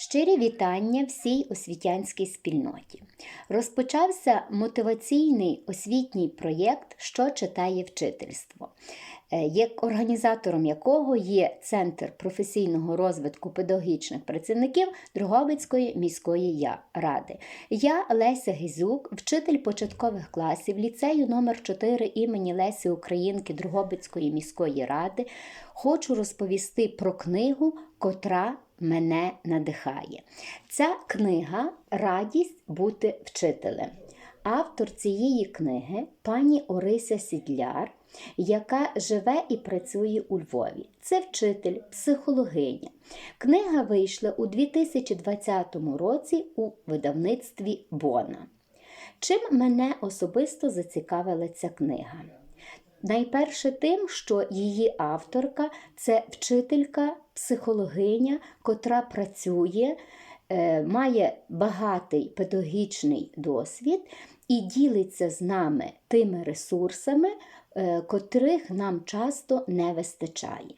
Щирі вітання всій освітянській спільноті. Розпочався мотиваційний освітній проєкт Що читає вчительство, е, як організатором якого є Центр професійного розвитку педагогічних працівників Дрогобицької міської ради. Я Леся Гізюк, вчитель початкових класів ліцею номер 4 імені Лесі Українки Дрогобицької міської ради, хочу розповісти про книгу, котра мене надихає. Ця книга Радість бути вчителем. Автор цієї книги пані Орися Сідляр, яка живе і працює у Львові. Це вчитель, психологиня. Книга вийшла у 2020 році у видавництві Бона. Чим мене особисто зацікавила ця книга? Найперше тим, що її авторка це вчителька, психологиня, котра працює, е, має багатий педагогічний досвід і ділиться з нами тими ресурсами, е, котрих нам часто не вистачає.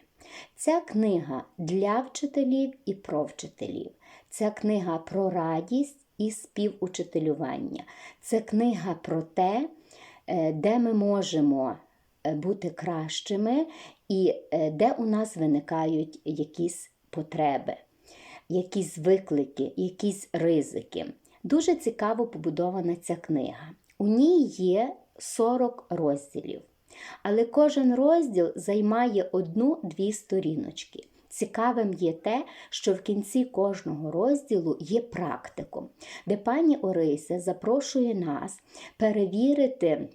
Ця книга для вчителів і про вчителів. Ця книга про радість і співучителювання. Це книга про те, е, де ми можемо бути кращими і е, де у нас виникають якісь потреби, якісь виклики, якісь ризики. Дуже цікаво побудована ця книга. У ній є 40 розділів, але кожен розділ займає одну-дві сторіночки. Цікавим є те, що в кінці кожного розділу є практикум, де пані Орися запрошує нас перевірити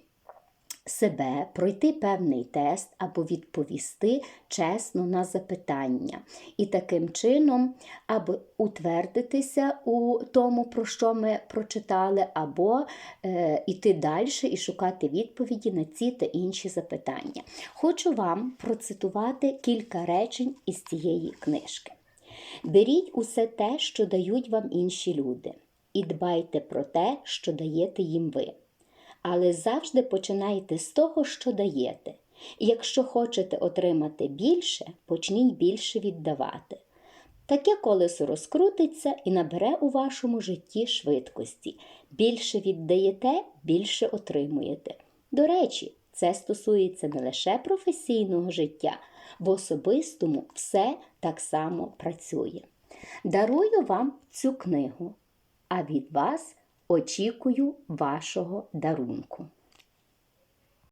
себе, пройти певний тест або відповісти чесно на запитання. І таким чином або утвердитися у тому, про що ми прочитали, або е, йти далі і шукати відповіді на ці та інші запитання. Хочу вам процитувати кілька речень із цієї книжки. Беріть усе те, що дають вам інші люди, і дбайте про те, що даєте їм ви. Але завжди починайте з того, що даєте. Якщо хочете отримати більше, почніть більше віддавати. Таке колесо розкрутиться і набере у вашому житті швидкості. Більше віддаєте, більше отримуєте. До речі, це стосується не лише професійного життя, в особистому все так само працює. Дарую вам цю книгу, а від вас очікую вашого дарунку.